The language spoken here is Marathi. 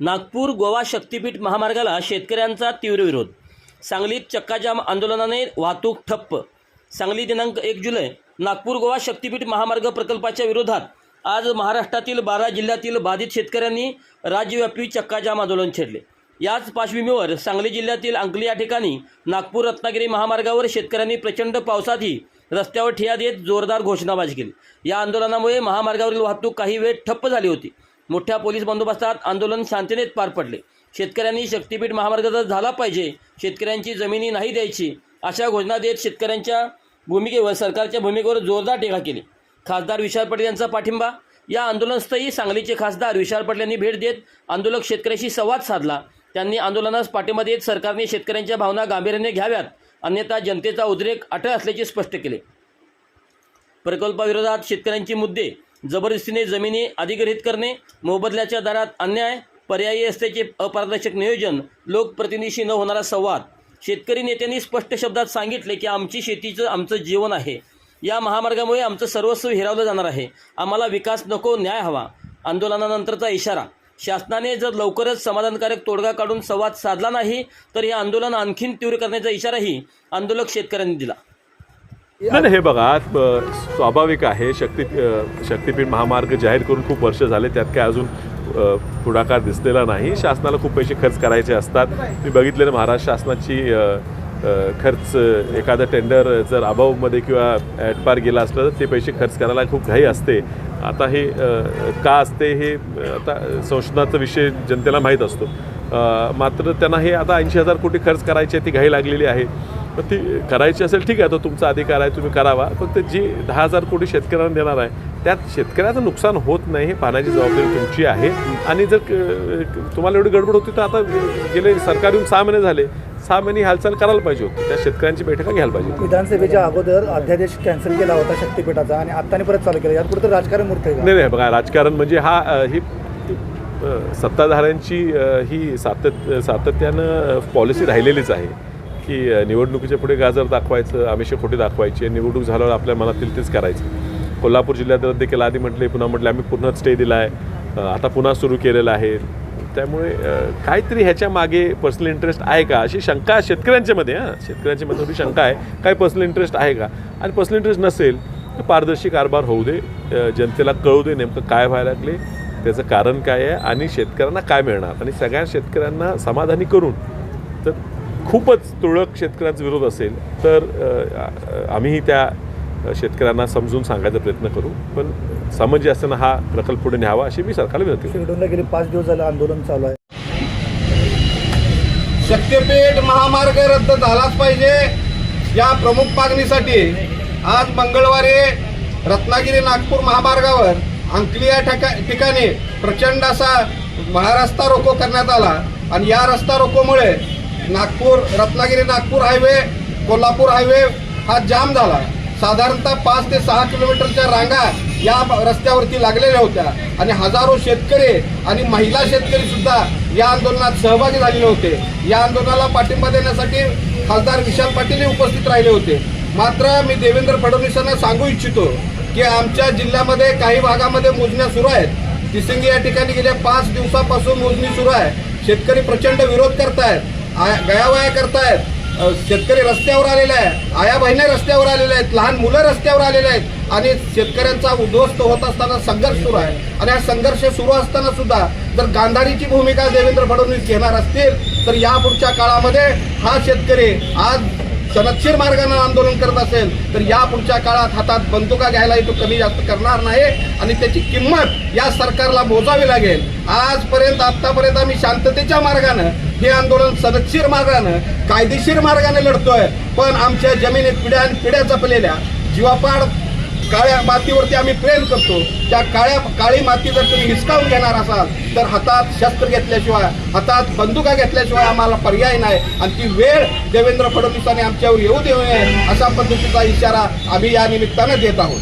नागपूर गोवा शक्तीपीठ महामार्गाला शेतकऱ्यांचा तीव्र विरोध. सांगलीत चक्काजाम आंदोलनाने वाहतूक ठप्प. सांगली दिनांक एक जुलै नागपूर गोवा शक्तीपीठ महामार्ग प्रकल्पाच्या विरोधात आज महाराष्ट्रातील बारा जिल्ह्यातील बाधित शेतकऱ्यांनी राज्यव्यापी चक्काजाम आंदोलन छेडले. याच पार्श्वभूमीवर सांगली जिल्ह्यातील अंकली या ठिकाणी नागपूर रत्नागिरी महामार्गावर शेतकऱ्यांनी प्रचंड पावसातही रस्त्यावर ठिया देत जोरदार घोषणाबाजी केली. या आंदोलनामुळे महामार्गावरील वाहतूक काही वेळ ठप्प झाली होती. मोठ्या पोलीस बंदोबस्तात आंदोलन शांततेत पार पडले. शेतकऱ्यांनी शक्तीपीठ महामार्गाचा झाला पाहिजे शेतकऱ्यांची जमिनी नाही द्यायची अशा घोषणा देत शेतकऱ्यांच्या भूमिकेवर सरकारच्या भूमिकेवर जोरदार टीका केली. खासदार विशाल पटेल यांचा पाठिंबा? या आंदोलनस्थळी सांगलीचे खासदार विशाल पटेल यांनी भेट देत आंदोलक शेतकऱ्याशी संवाद साधला. त्यांनी आंदोलनास पाठिंबा देत सरकारने शेतकऱ्यांच्या भावना गांभीर्याने घ्याव्यात अन्यथा जनतेचा उद्रेक अटळ असल्याचे स्पष्ट केले. प्रकल्पाविरोधात शेतकऱ्यांचे मुद्दे जबरदस्तीने जमिनी अधिग्रहित करणे मोबदल्याच्या दरात अन्याय पर्यायी असल्याचे अपारदर्शक नियोजन लोकप्रतिनिधीशी न होणारा संवाद. शेतकरी नेत्यांनी स्पष्ट शब्दात सांगितले की आमची शेतीचं आमचं जीवन आहे. या महामार्गामुळे आमचं सर्वस्व हिरावलं जाणार आहे. आम्हाला विकास नको न्याय हवा. आंदोलनानंतरचा इशारा. शासनाने जर लवकरच समाधानकारक तोडगा काढून संवाद साधला नाही तर हे आंदोलन आणखीन तीव्र करण्याचा इशाराही आंदोलक शेतकऱ्यांनी दिला. नाही हे बघा स्वाभाविक आहे शक्ती शक्तीपीठ महामार्ग जाहीर करून खूप वर्ष झाले त्यात काय अजून पुढाकार दिसलेला नाही. शासनाला खूप पैसे खर्च करायचे असतात. मी बघितलेलं महाराष्ट्र शासनाची खर्च एखादं टेंडर जर अभावमध्ये किंवा ॲटपार गेला असलं तर ते पैसे खर्च करायला खूप घाई असते. आता हे का असते हे आता संशोधनाचा विषय जनतेला माहीत असतो. मात्र त्यांना हे आता ऐंशी हजार कोटी खर्च करायचे ती घाई लागलेली आहे. पण ती करायची असेल ठीक आहे तो तुमचा अधिकार आहे तुम्ही करावा. फक्त जी दहा हजार कोटी शेतकऱ्यांना देणार आहे त्यात शेतकऱ्याचं नुकसान होत नाही हे पाहण्याची जबाबदारी तुमची आहे. आणि जर तुम्हाला एवढी गडबड होती तर आता गेले सरकार येऊन सहा महिने झाले. सहा महिने ही हालचाल करायला पाहिजे होती. त्या शेतकऱ्यांची बैठका घ्यायला पाहिजे होती. विधानसभेच्या अगोदर अध्यादेश कॅन्सल केला होता शक्तीपीठाचा आणि आत्ताने परत चालू केला. यात कुठं राजकारण मूर्त नाही नाही बघा राजकारण म्हणजे हा ही सत्ताधाऱ्यांची ही सातत्य सातत्यानं पॉलिसी राहिलेलीच आहे की निवडणुकीच्या पुढे गाजर दाखवायचं आमिष खोटी दाखवायची निवडणूक झाल्यावर आपल्या मनातील तेच करायचं. कोल्हापूर जिल्ह्यात रद्द केला आधी म्हटले पुन्हा म्हटले आम्ही पुन्हा स्टे दिला आहे आता पुन्हा सुरू केलेला आहे. त्यामुळे काहीतरी ह्याच्या मागे पर्सनल इंटरेस्ट आहे का? अशी शंका शेतकऱ्यांच्या मध्ये हां. शेतकऱ्यांच्या मध्ये थोडी शंका आहे. काय पर्सनल इंटरेस्ट आहे का? आणि पर्सनल इंटरेस्ट नसेल तर पारदर्शी कारभार होऊ दे. जनतेला कळू दे नेमकं काय व्हायला लागले त्याचं कारण काय आहे आणि शेतकऱ्यांना काय मिळणार? आणि सगळ्या शेतकऱ्यांना समाधानी करून तर खूपच तुरळक शेतकऱ्यांचा विरोध असेल तर आम्हीही त्या शेतकऱ्यांना समजून सांगायचा प्रयत्न करू. पण सामंजस्यानं हा प्रकल्प पुढे न्यावा अशी मी सरकारला विनंती शिरडूनला गेले पाच दिवस झालं आंदोलन चालू आहे. शक्तीपीठ महामार्ग रद्द झालाच पाहिजे. या प्रमुख मागणीसाठी आज मंगळवारी रत्नागिरी नागपूर महामार्गावर अंकली या ठिका ठिकाणी प्रचंड असा महारस्ता रोको करण्यात आला. आणि या रस्ता रोकोमुळे नागपूर रत्नागिरी नागपूर हायवे कोल्हापूर हायवे हा जाम झाला. साधारणतः पाच ते सहा किलोमीटरच्या रांगा या रस्त्यावरती लागलेल्या होत्या. आणि हजारो शेतकरी आणि महिला शेतकरी सुद्धा या आंदोलनात सहभागी झालेले होते. या आंदोलनाला पाठिंबा देण्यासाठी खासदार विशाल पाटील हे उपस्थित राहिले होते. मात्र मी देवेंद्र फडणवीसांना सांगू इच्छितो की आमच्या जिल्ह्यामध्ये काही भागामध्ये मोजण्या सुरू आहेत. तिसिंगी या ठिकाणी गेल्या पाच दिवसापासून मोजणी सुरू आहे. शेतकरी प्रचंड विरोध करतायत आया- गयावया करतायत. शेतकरी रस्त्यावर आलेले आहे आया बहिणी रस्त्यावर आलेले आहेत. लहान मुलं रस्त्यावर आलेले आहेत. आणि शेतकऱ्यांचा उद्ध्वस्त होत असताना संघर्ष सुरू आहे. आणि हा संघर्ष सुरू असताना सुद्धा जर गांधारीची भूमिका देवेंद्र फडणवीस घेणार असतील तर यापुढच्या काळामध्ये हा शेतकरी आज सनदशीर मार्गाने आंदोलन करत असेल तर या पुढच्या काळात हातात बंदुका घ्यायलाही तो कमी जास्त करणार नाही. आणि त्याची किंमत या सरकारला मोजावी लागेल. आजपर्यंत आत्तापर्यंत आम्ही शांततेच्या मार्गानं हे आंदोलन सनदशीर मार्गानं कायदेशीर मार्गाने लढतोय. पण आमच्या जमिनीत पिढ्यान पिढ्या जपलेल्या जीवापाड काळ्या मातीवरती आम्ही प्रेम करतो. त्या काळ्या काळी माती जर तुम्ही हिसकावून घेणार असाल तर हातात शस्त्र घेतल्याशिवाय हातात बंदुका घेतल्याशिवाय आम्हाला पर्याय नाही. आणि ती वेळ देवेंद्र फडणवीसांनी आमच्यावर येऊ देऊ नये अशा पद्धतीचा इशारा आम्ही या निमित्तानं देत आहोत.